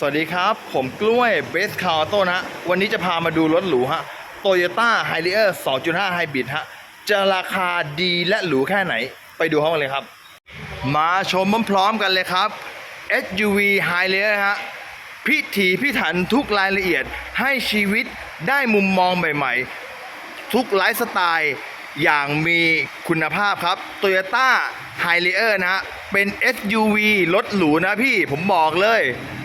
สวัสดีครับ ผมกล้วยเบสคาร์โต้นะวันนี้จะพามาดูรถหรูฮะ Toyota h i l i e r 2.5 Hybrid ฮะจะราคาดีและหรูแค่ไหน ไปดูห้องกันเลยครับ มาชมพร้อมๆกันเลยครับ SUV h i l i e r ฮะพิถีพิถันทุกรายละเอียดให้ชีวิตได้มุมมองใหม่ๆ ทุกไลฟ์สไตล์ อย่างมีคุณภาพครับ Toyota h i l i e r นะฮะ เป็น SUV รถหรูนะพี่ ผมบอกเลย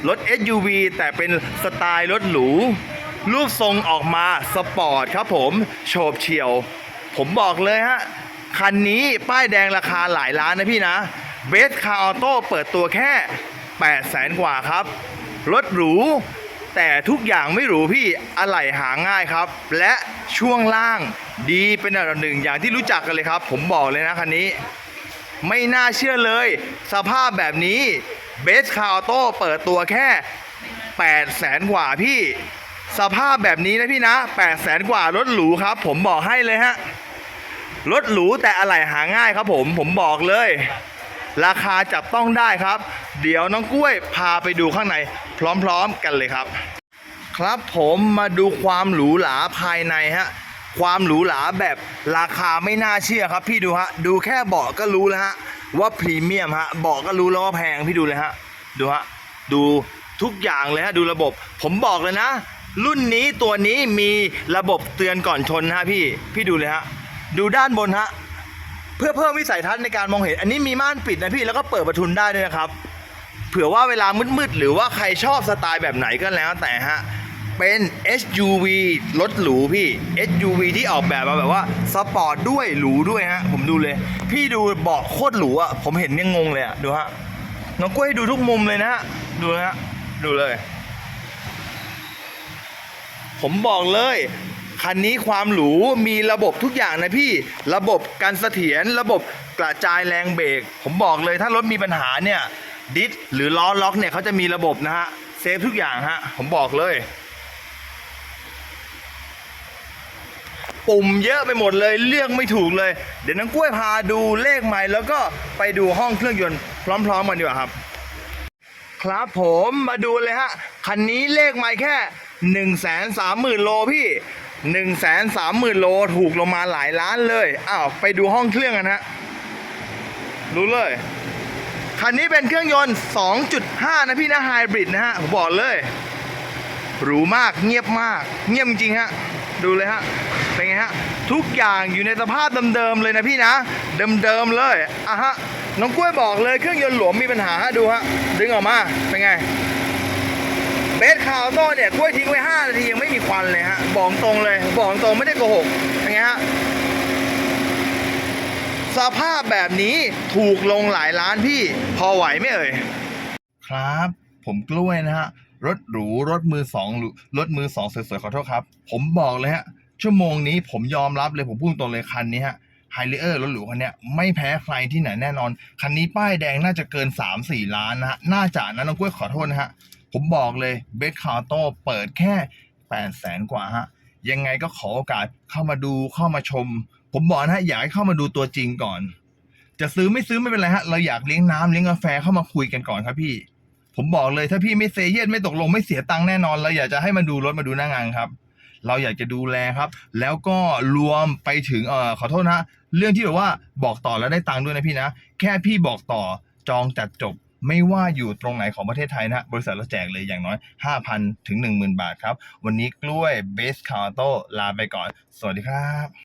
รถ SUV แต่เป็นสไตล์รถหรู รูปทรงออกมาสปอร์ตครับผมโฉบเฉี่ยว ผมบอกเลยฮะ คันนี้ป้ายแดงราคาหลายล้านนะพี่นะ เบสคาร์ออโต้เปิดตัวแค่ 8 0 0แสนกว่าครับ รถหรู แต่ทุกอย่างไม่หรูพี่อะไหล่หาง่ายครับ และช่วงล่างดีเป็นอันดับหนึ่งอย่างที่รู้จักกันเลยครับ ผมบอกเลยนะคันนี้ ไม่น่าเชื่อเลย สภาพแบบนี้เบสคาร์โต้เปิดตัวแค่8 0 0แสนกว่าพี่ สภาพแบบนี้นะพี่นะ8 0 0แสนกว่ารถหรูครับ ผมบอกให้เลยฮะรถหรูแต่อะไหล่หาง่ายครับผมผมบอกเลย ราคาจับต้องได้ครับ เดี๋ยวน้องกล้วยพาไปดูข้างใน พร้อมๆกันเลยครับ ครับผมมาดูความหรูหราภายในฮะความหรูหราแบบราคาไม่น่าเชื่อครับ พี่ดูฮะดูแค่เบาะก็รู้แล้วฮะว่าพรีเมียมฮะเบาะก็รู้แล้วว่าแพงพี่ดูเลยฮะดูฮะดูทุกอย่างเลยฮะดูระบบ ผมบอกเลยนะ รุ่นนี้ตัวนี้มีระบบเตือนก่อนชนนะฮะพี่พี่ดูเลยฮะดูด้านบนฮะเพื่อเพิ่มวิสัยทัศน์ในการมองเห็น อันนี้มีม่านปิดนะพี่แล้วก็เปิดประทุนได้ด้วยนะครับ เผื่อว่าเวลามืดๆ หรือว่าใครชอบสไตล์แบบไหนก็แล้วแต่ฮะ เป็น SUV รถหรูพี่ SUV ที่ออกแบบมาแบบว่าสปอร์ตด้วยหรูด้วยฮะ ผมดูเลย พี่ดูเบาะโคตรหรูอะ ผมเห็นยังงงเลยอะ ดูฮะ น้องกล้วยดูทุกมุมเลยนะฮะ ดูนะฮะ ดูเลย ผมบอกเลยคันนี้ความหรูมีระบบทุกอย่างนะพี่ ระบบการเสถียรระบบกระจายแรงเบรกผมบอกเลยถ้ารถมีปัญหาเนี่ย ดิสหรือล้อล็อกเนี่ยเขาจะมีระบบนะฮะเซฟทุกอย่างฮะผมบอกเลย ปุ่มเยอะไปหมดเลยเลือกไม่ถูกเลย เดี๋ยวน้องกล้วยพาดูเลขใหม่ แล้วก็ไปดูห้องเครื่องยนต์พร้อมๆกันดีกว่าครับ ครับผมมาดูเลยฮะคันนี้เลขไม่แค่หนึ่งแสนสามหมื่นโลพี่หนึ่งแสนสามหมื่นโลถูกลงมาหลายล้านเลยอ้าวไปดูห้องเครื่องกันฮะรู้เลย คันนี้เป็นเครื่องยนต์ 2.5 นะพี่นะไฮบริดนะฮะผมบอกเลยหรูมากเงียบมาก เงียบจริงฮะ ดูเลยฮะ เป็นไงฮะ ทุกอย่างอยู่ในสภาพเดิมๆเลยนะพี่นะ เดิมๆเลยอะฮะ น้องกล้วยบอกเลยเครื่องยนต์หลวมมีปัญหาฮะดูฮะ ดึงออกมา เป็นไง เบสคาร์โต้เนี่ยกล้วยทิ้งไว้ 5 นาทียังไม่มีควันเลยฮะ บอกตรงเลย บอกตรงไม่ได้โกหก เป็นไงฮะ สภาพแบบนี้ถูกลงหลายล้านพี่ พอไหวไหมเอ่ย ครับ ผมกล้วยนะฮะ รถหรู รถมือสองหรูรถมือสองสวยๆ ขอโทษครับ ผมบอกเลยฮะ ชั่วโมงนี้ผมยอมรับเลยผมพูดตรงเลยคันนี้ฮะไฮเลอร์รถหรูคันนี้ไม่แพ้ใครที่ไหนแน่นอน คันนี้ป้ายแดงน่าจะเกิน 3-4 ล้านนะฮะ น่าจะนะน้องกล้วยขอโทษนะฮะ ผมบอกเลยเบสคาร์โตเปิดแค่8แสนกว่าฮะ ยังไงก็ขอโอกาสเข้ามาดูเข้ามาชม ผมบอกนะฮะอยากให้เข้ามาดูตัวจริงก่อน จะซื้อไม่ซื้อไม่เป็นไรฮะ เราอยากเลี้ยงน้ำเลี้ยงกาแฟเข้ามาคุยกันก่อนครับพี่ ผมบอกเลยถ้าพี่ไม่เซเยสไม่ตกลงไม่เสียตังค์แน่นอนเราอยากจะให้มาดูรถมาดูหน้างานครับ เราอยากจะดูแลครับ แล้วก็รวมไปถึงเอ่อขอโทษนะฮะเรื่องที่แบบว่าบอกต่อแล้วได้ตังค์ด้วยนะพี่นะแค่พี่บอกต่อจองจัดจบไม่ว่าอยู่ตรงไหนของประเทศไทยนะฮะบริษัทเราแจกเลยอย่างน้อย 5,000 ถึง 10,000 บาทครับ วันนี้กล้วยเบสคาร์โตลาไปก่อน สวัสดีครับ